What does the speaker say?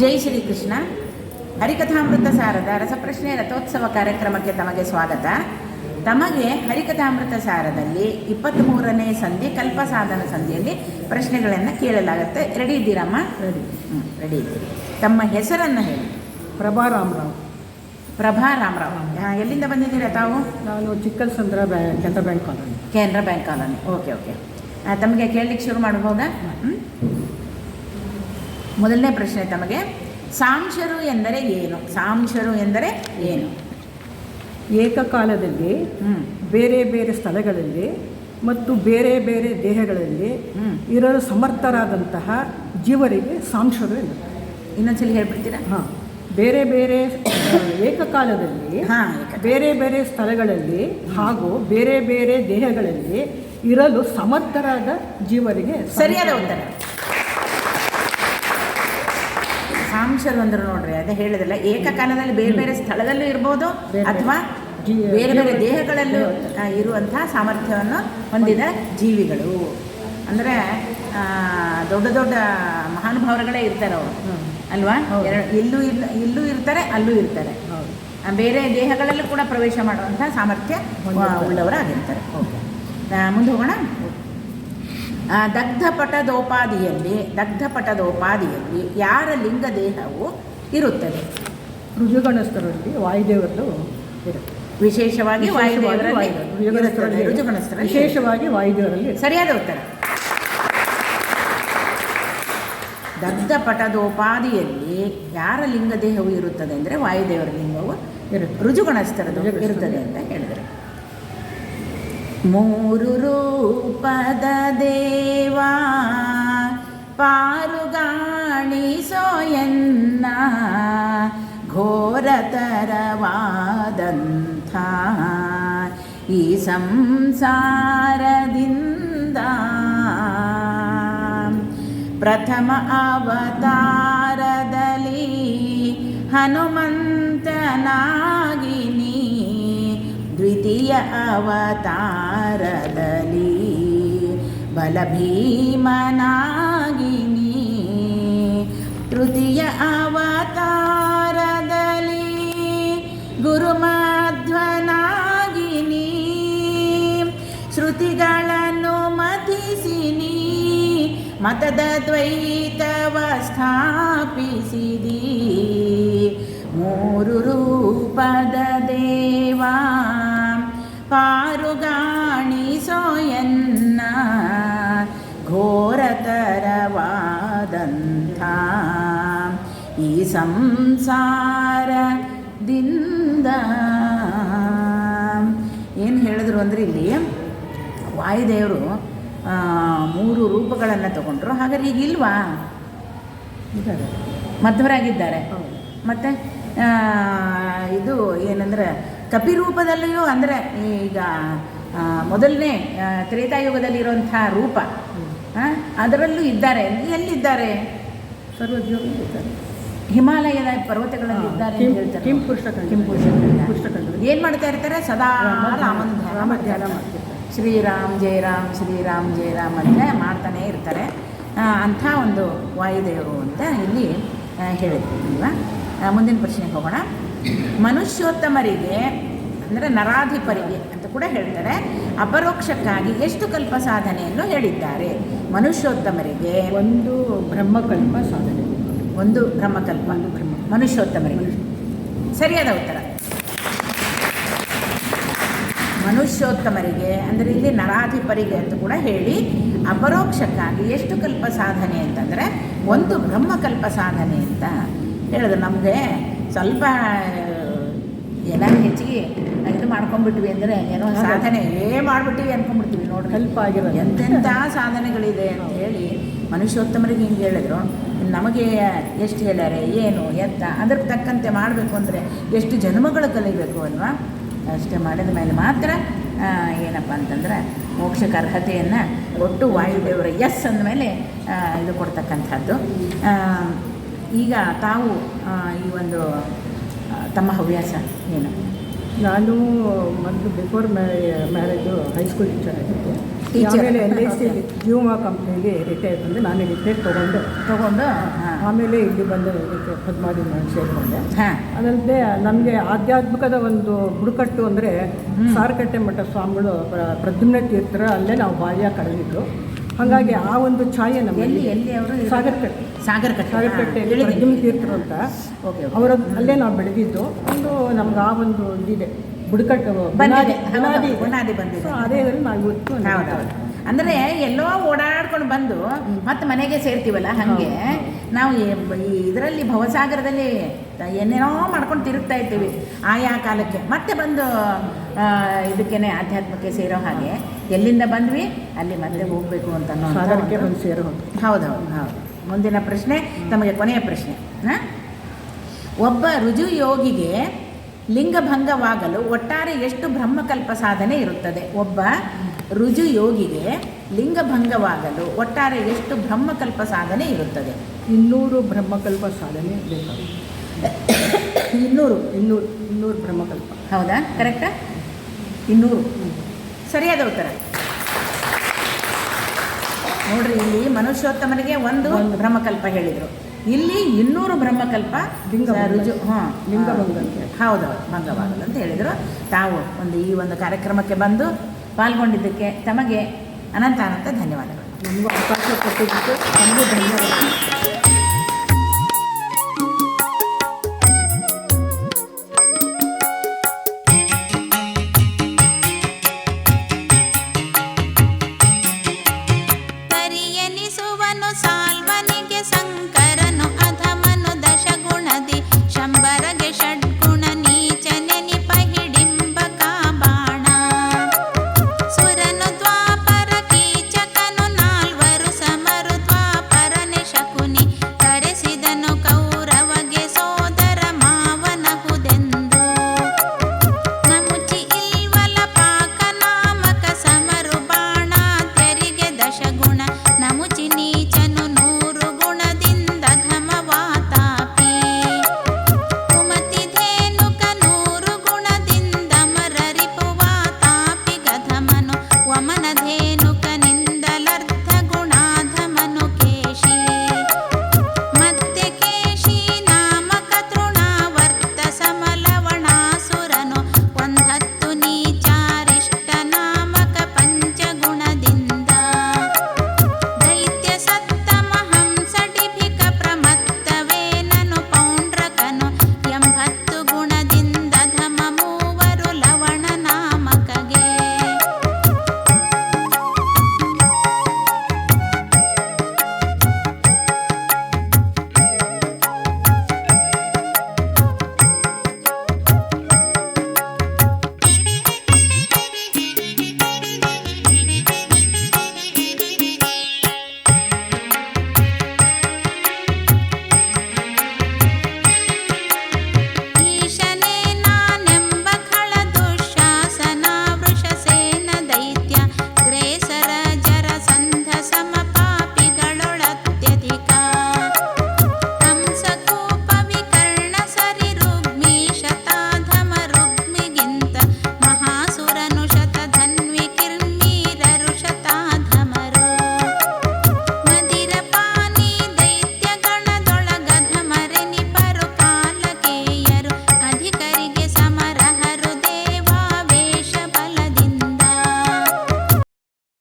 ಜೈ ಶ್ರೀಕೃಷ್ಣ. ಹರಿಕಥಾಮೃತ ಸಾರದ ರಸಪ್ರಶ್ನೆ ರಥೋತ್ಸವ ಕಾರ್ಯಕ್ರಮಕ್ಕೆ ತಮಗೆ ಸ್ವಾಗತ. ತಮಗೆ ಹರಿಕಥಾಮೃತ ಸಾರದಲ್ಲಿ ಇಪ್ಪತ್ತ್ಮೂರನೇ ಸಂಧಿ ಕಲ್ಪ ಸಾಧನ ಸಂಧಿಯಲ್ಲಿ ಪ್ರಶ್ನೆಗಳನ್ನು ಕೇಳಲಾಗುತ್ತೆ. ರೆಡಿ ಇದ್ದೀರಮ್ಮ? ರೆಡಿ ಹ್ಞೂ ರೆಡಿ ಇದ್ದೀರಿ. ತಮ್ಮ ಹೆಸರನ್ನು ಹೇಳಿ. ಪ್ರಭಾ ರಾಮರಾವ್ ಪ್ರಭಾ ರಾಮರಾವ್ ಎಲ್ಲಿಂದ ಬಂದಿದ್ದೀರಾ ತಾವು? ನಾನು ಚಿಕ್ಕಸಂದ್ರ ಬ್ಯಾ Canara bank colony. Canara bank colony. Okay okay. ತಮಗೆ ಕೇಳಲಿಕ್ಕೆ ಶುರು ಮಾಡಬಹುದಾ ಹ್ಮ್? ಮೊದಲನೇ ಪ್ರಶ್ನೆ ತಮಗೆ ಸಾಂಶರು ಎಂದರೆ ಏನು? ಸಾಂಶರು ಎಂದರೆ ಏನು? ಏಕಕಾಲದಲ್ಲಿ ಬೇರೆ ಬೇರೆ ಸ್ಥಳಗಳಲ್ಲಿ ಮತ್ತು ಬೇರೆ ಬೇರೆ ದೇಹಗಳಲ್ಲಿ ಇರಲು ಸಮರ್ಥರಾದಂತಹ ಜೀವರಿಗೆ ಸಾಂಶರು ಎನ್ನುತ್ತಾರೆ ಇನ್ನೊಂದ್ಸಲಿ ಹೇಳ್ಬಿಡ್ತೀರಾ? ಹಾಂ. ಬೇರೆ ಬೇರೆ ಏಕಕಾಲದಲ್ಲಿ ಹಾಂ ಬೇರೆ ಬೇರೆ ಸ್ಥಳಗಳಲ್ಲಿ ಹಾಗೂ ಬೇರೆ ಬೇರೆ ದೇಹಗಳಲ್ಲಿ ಇರಲು ಸಮರ್ಥರಾದ ಜೀವರಿಗೆ ಸರಿಯಾದ ಉತ್ತರ. ಸಾಂಶರು ಅಂದ್ರೆ ನೋಡ್ರಿ ಅದೇ ಹೇಳಿದಲ್ಲ ಏಕಕಾಲದಲ್ಲಿ ಬೇರೆ ಬೇರೆ ಸ್ಥಳದಲ್ಲೂ ಇರ್ಬೋದು ಅಥವಾ ಬೇರೆ ಬೇರೆ ದೇಹಗಳಲ್ಲೂ ಇರುವಂತಹ ಸಾಮರ್ಥ್ಯವನ್ನು ಹೊಂದಿದ ಜೀವಿಗಳು. ಅಂದ್ರೆ ದೊಡ್ಡ ದೊಡ್ಡ ಮಹಾನುಭಾವರುಗಳೇ ಇರ್ತಾರೆ ಅವರು. ಅಲ್ವಾ. ಇಲ್ಲೂ ಇಲ್ಲ ಇಲ್ಲೂ ಇರ್ತಾರೆ ಅಲ್ಲೂ ಇರ್ತಾರೆ. ಬೇರೆ ದೇಹಗಳಲ್ಲೂ ಕೂಡ ಪ್ರವೇಶ ಮಾಡುವಂತಹ ಸಾಮರ್ಥ್ಯ. ಉಳ್ಳವರಾಗಿರ್ತಾರೆ. ಓಕೆ. ಮುಂದೆ ಹೋಗೋಣ. ದಗ್ಧಪಟದೋಪಾದಿಯಲ್ಲಿ ದಗ್ಧಪಟದೋಪಾದಿಯಲ್ಲಿ ಯಾರ ಲಿಂಗ ದೇಹವು ಇರುತ್ತದೆ? ಋಜುಗಣಸ್ಥರಲ್ಲಿ ವಾಯುದೇವರದು ಇರುತ್ತೆ. ವಿಶೇಷವಾಗಿ ವಾಯುದೇವರಲ್ಲಿ ರುಜುಗಣಸ್ಥರಲ್ಲಿ ವಿಶೇಷವಾಗಿ ವಾಯುದೇವರಲ್ಲಿ. ಸರಿಯಾದ ಉತ್ತರ. ದಗ್ಧಪಟದೋಪಾದಿಯಲ್ಲಿ ಯಾರ ಲಿಂಗ ದೇಹವು ಇರುತ್ತದೆ ಅಂದರೆ ವಾಯುದೇವರ ಲಿಂಗವು ಇರುತ್ತೆ. ಋಜುಗಣಸ್ಥರದು ಇರುತ್ತದೆ ಅಂತ ಹೇಳಿದರು. ಮೂರು ರೂಪದ ದೇವಾ ಪಾರುಗಾಣಿಸೋ ಎನ್ನ ಘೋರತರವಾದಂಥ ಈ ಸಂಸಾರದಿಂದ ಪ್ರಥಮ ಅವತಾರದಲ್ಲಿ ಹನುಮಂತನಾಗಿ ನೀ ದ್ವಿತೀಯ ಅವತಾರದಲ್ಲಿ ಬಲಭೀಮನಾಗಿ ತೃತೀಯ ಅವತಾರದಲ್ಲಿ ಗುರುಮಾಧ್ವನಾಗಿ ಶ್ರುತಿಗಳನ್ನು ಮತಿಸಿ ಮತದ ದ್ವೈತವ ಸ್ಥಾಪಿಸಿದಿ. ಸಂಸಾರದಿಂದ ಏನು ಹೇಳಿದ್ರು ಅಂದರೆ ಇಲ್ಲಿ ವಾಯುದೇವರು ಮೂರು ರೂಪಗಳನ್ನು ತಗೊಂಡ್ರು. ಹಾಗಾದ್ರೆ ಈಗ ಇಲ್ವಾ? ಮಧ್ವರಾಗಿದ್ದಾರೆ ಮತ್ತು ಇದು ಏನಂದ್ರೆ ಕಪಿರೂಪದಲ್ಲಿಯೂ ಅಂದರೆ ಈಗ ಮೊದಲನೇ ತ್ರೇತಾಯುಗದಲ್ಲಿ ತ್ರೇತಾಯುಗದಲ್ಲಿರುವಂಥ ರೂಪ. ಅದರಲ್ಲೂ ಇದ್ದಾರೆ. ಎಲ್ಲಿದ್ದಾರೆ? ಸರ್ವಜೀವರು ಇದ್ದಾರೆ. ಹಿಮಾಲಯದ ಪರ್ವತಗಳಲ್ಲಿ ಇದ್ದಾರೆ ಅಂತ ಹೇಳ್ತಾರೆ. ಕಿಂ ಪುಸ್ತಕ ಕಿಂ ಪುಸ್ತಕ. ಏನು ಮಾಡ್ತಾ ಇರ್ತಾರೆ? ಸದಾ ರಾಮನ ರಾಮ ಧ್ಯಾನ. ಮಾಡ್ತಿರ್ತಾರೆ. ಶ್ರೀರಾಮ್ ಜಯರಾಮ್ ಶ್ರೀರಾಮ್ ಜಯರಾಮ್ ಅಂತ ಮಾಡ್ತಾನೆ ಇರ್ತಾರೆ. ಅಂಥ ಒಂದು ವಾಯುದೇವರು ಅಂತ ಇಲ್ಲಿ ಆ, ಮುಂದಿನ ಪ್ರಶ್ನೆಗೆ ಹೋಗೋಣ. ಮನುಷ್ಯೋತ್ತಮರಿಗೆ ಅಂದರೆ ನರಾಧಿಪರಿಗೆ ಅಂತ ಕೂಡ ಹೇಳ್ತಾರೆ. ಅಪರೋಕ್ಷಕ್ಕಾಗಿ ಎಷ್ಟು ಕಲ್ಪ ಸಾಧನೆಯನ್ನು ಹೇಳಿದ್ದಾರೆ? ಮನುಷ್ಯೋತ್ತಮರಿಗೆ ಒಂದು ಬ್ರಹ್ಮಕಲ್ಪ ಸಾಧನೆ. ಒಂದು ಬ್ರಹ್ಮಕಲ್ಪ ಒಂದು ಬ್ರಹ್ಮ. ಮನುಷ್ಯೋತ್ತಮರಿಗೆ ಸರಿಯಾದ ಉತ್ತರ. ಮನುಷ್ಯೋತ್ತಮರಿಗೆ ಅಂದರೆ ಇಲ್ಲಿ ನರಾಧಿಪರಿಗೆ ಅಂತ ಕೂಡ ಹೇಳಿ ಅಪರೋಕ್ಷಕ್ಕಾಗಿ ಎಷ್ಟು ಕಲ್ಪ ಸಾಧನೆ ಅಂತಂದರೆ ಒಂದು ಬ್ರಹ್ಮಕಲ್ಪ ಸಾಧನೆ ಅಂತ ಹೇಳಿದ್ರು. ನಮಗೆ ಸ್ವಲ್ಪ ಏನಾದ್ರು ಹೆಚ್ಚಿಗೆ ಇದು ಮಾಡ್ಕೊಂಡ್ಬಿಟ್ವಿ ಅಂದರೆ ಏನೋ ಸಾಧನೆ ಏ ಮಾಡಿಬಿಟ್ಟಿವಿ ಅಂದ್ಕೊಂಡ್ಬಿಡ್ತೀವಿ ನೋಡಿ ಕಲ್ಪ ಆಗಿರೋದು ಎಂತೆಂಥ ಸಾಧನೆಗಳಿದೆ ಅಂತ ಹೇಳಿ ಮನುಷ್ಯೋತ್ತಮರಿಗೆ ಹಿಂಗೆ ಹೇಳಿದ್ರು, ನಮಗೆ ಎಷ್ಟು ಹೇಳ್ಯಾರೆ, ಏನು ಎತ್ತ ಅದಕ್ಕೆ ತಕ್ಕಂತೆ ಮಾಡಬೇಕು ಅಂದರೆ ಎಷ್ಟು ಜನ್ಮಗಳು ಕಲಿಬೇಕು ಅಲ್ವಾ? ಅಷ್ಟೇ ಮಾಡಿದ ಮೇಲೆ ಮಾತ್ರ ಏನಪ್ಪ ಅಂತಂದ್ರೆ ಮೋಕ್ಷಕ್ಕೆ ಅರ್ಹತೆಯನ್ನು ಒಟ್ಟು ವಾಯುದೇವರ ಎಸ್ ಅಂದಮೇಲೆ ಇದು ಕೊಡ್ತಕ್ಕಂಥದ್ದು. ಈಗ ತಾವು ಈ ಒಂದು ತಮ್ಮ ಹವ್ಯಾಸ ಏನು? ನಾನು ಮೊದಲು ಬಿಫೋರ್ ಮ್ಯಾರೇಜು ಹೈಸ್ಕೂಲ್ ಟೀಚರ್ ಆಗಿದ್ದೆ. ಆಮೇಲೆ ಎಲ್ ಐ ಸಿ ಜೀವಮಾ ಕಂಪ್ನಿಗೆ ರಿಟೈರ್ ಬಂದು ನಾನು ರಿಟೈರ್ ತೊಗೊಂಡು. ತೊಗೊಂಡು? ಆಮೇಲೆ ಇಲ್ಲಿ ಬಂದು ಇದಕ್ಕೆ ಪದ್ಮಾವತಿ ನಾನು ಸೇರಿಕೊಂಡೆ. ಹಾಂ. ಅದಲ್ಲದೆ ನಮಗೆ ಆಧ್ಯಾತ್ಮಿಕದ ಒಂದು ಬುಡಕಟ್ಟು ಅಂದರೆ ಸಾರಕಟ್ಟೆ ಮಠ ಸ್ವಾಮಿಗಳು ಪ್ರ- ಪ್ರದ್ಯುಮ್ನ ತೀರ್ಥರ ಅಲ್ಲೇ ನಾವು ಬಾಲ್ಯ ಕಳೆದಿದ್ದು. ಹಾಗಾಗಿ ಆ ಒಂದು ಛಾಯೆ ನಮಗೆ ನಮ್ಮಲ್ಲಿ ಎಲ್ಲಿ ಅವರು ಸಾಗರಕಟ್ಟೆ. ಸಾಗರಕಟ್ಟೆ. ಸಾಗರಕಟ್ಟೆ. ಪ್ರದ್ಯುಮ್ನ ತೀರ್ಥರು ಅಂತ. Okay okay. ಅವರ ಅಲ್ಲೇ ನಾವು ಬೆಳೆದಿದ್ದು. ಒಂದು ನಮ್ಗೆ ಆ ಒಂದು ಇದಿದೆ. ಬುಡಕಟ್ಟು ಬಂದಿದೆ ಬುನಾದಿ ಅದೇ ನಾವು ಇವತ್ತು ಹೌದೌದು ಅಂದರೆ ಎಲ್ಲೋ ಓಡಾಡ್ಕೊಂಡು ಬಂದು ಮತ್ತೆ ಮನೆಗೆ ಸೇರ್ತೀವಲ್ಲ ಹಾಗೆ ನಾವು ಇದರಲ್ಲಿ ಭವಸಾಗರದಲ್ಲಿ ಏನೇನೋ ಮಾಡ್ಕೊಂಡು ತಿರುಗ್ತಾ ಇರ್ತೀವಿ ಆಯಾ ಕಾಲಕ್ಕೆ. ಮತ್ತೆ ಬಂದು ಇದಕ್ಕೇನೆ ಆಧ್ಯಾತ್ಮಕ್ಕೆ ಸೇರೋ ಹಾಗೆ ಎಲ್ಲಿಂದ ಬಂದ್ವಿ? ಅಲ್ಲಿ ಮತ್ತೆ ಹೋಗಬೇಕು ಅಂತ ಬಂದು ಸೇರೋ ಹೌದೌದು ಹೌದು ಮುಂದಿನ ಪ್ರಶ್ನೆ ತಮಗೆ ಕೊನೆಯ ಪ್ರಶ್ನೆ. ಹಾಂ? ಒಬ್ಬ ರುಜು ಯೋಗಿಗೆ ಲಿಂಗಭಂಗವಾಗಲು ಒಟ್ಟಾರೆ ಎಷ್ಟು ಬ್ರಹ್ಮಕಲ್ಪ ಸಾಧನೆ ಇರುತ್ತದೆ? ಒಬ್ಬ ರುಜು ಯೋಗಿಗೆ ಲಿಂಗಭಂಗವಾಗಲು ಒಟ್ಟಾರೆ ಎಷ್ಟು ಬ್ರಹ್ಮಕಲ್ಪ ಸಾಧನೆ ಇರುತ್ತದೆ? ಇನ್ನೂರು ಬ್ರಹ್ಮಕಲ್ಪ ಸಾಧನೆ ಬೇಕಾಗುತ್ತೆ. ಇನ್ನೂರು. ಇನ್ನೂರು ಇನ್ನೂರು ಬ್ರಹ್ಮಕಲ್ಪ. ಹೌದಾ? ಕರೆಕ್ಟಾ? ಇನ್ನೂರು. ಸರಿಯಾದ ಉತ್ತರ. ನೋಡ್ರಿ ಇಲ್ಲಿ ಮನುಷ್ಯೋತ್ತಮನಿಗೆ ಒಂದು. ಬ್ರಹ್ಮಕಲ್ಪ ಹೇಳಿದರು. ಇಲ್ಲಿ ಇನ್ನೂರು ಬ್ರಹ್ಮಕಲ್ಪ ಲಿಂಗ ರುಜು ಹಾಂ ಲಿಂಗ ಅಂತ ಹೇಳಿ. ಹೌದೌದು ಭಂಗವಾಗಲು ಅಂತ ಹೇಳಿದರು. ತಾವು ಒಂದು ಈ ಒಂದು ಕಾರ್ಯಕ್ರಮಕ್ಕೆ ಬಂದು ಪಾಲ್ಗೊಂಡಿದ್ದಕ್ಕೆ ತಮಗೆ ಅನಂತ ಅನಂತ ಧನ್ಯವಾದಗಳು. ನಮಗೂ ಅವಕಾಶ ಕೊಟ್ಟಿದ್ದಕ್ಕೆ ನಮಗೂ ಧನ್ಯವಾದ